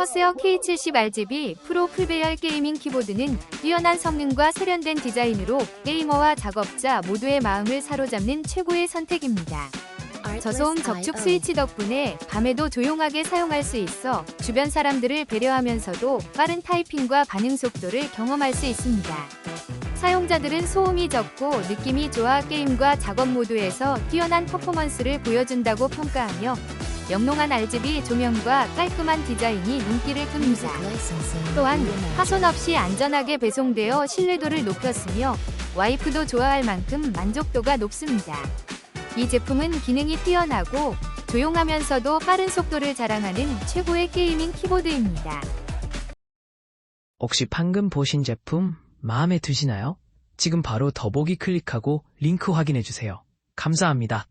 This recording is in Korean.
커세어 K70RGB 프로 풀배열 게이밍 키보드는 뛰어난 성능과 세련된 디자인으로 게이머와 작업자 모두의 마음을 사로잡는 최고의 선택입니다. 저소음 적축 스위치 덕분에 밤에도 조용하게 사용할 수 있어 주변 사람들을 배려하면서도 빠른 타이핑과 반응 속도를 경험할 수 있습니다. 사용자들은 소음이 적고 느낌이 좋아 게임과 작업 모드에서 뛰어난 퍼포먼스를 보여준다고 평가하며 영롱한 RGB 조명과 깔끔한 디자인이 눈길을 끕니다. 또한 파손 없이 안전하게 배송되어 신뢰도를 높였으며 와이프도 좋아할 만큼 만족도가 높습니다. 이 제품은 기능이 뛰어나고 조용하면서도 빠른 속도를 자랑하는 최고의 게이밍 키보드입니다. 혹시 방금 보신 제품 마음에 드시나요? 지금 바로 더보기 클릭하고 링크 확인해 주세요. 감사합니다.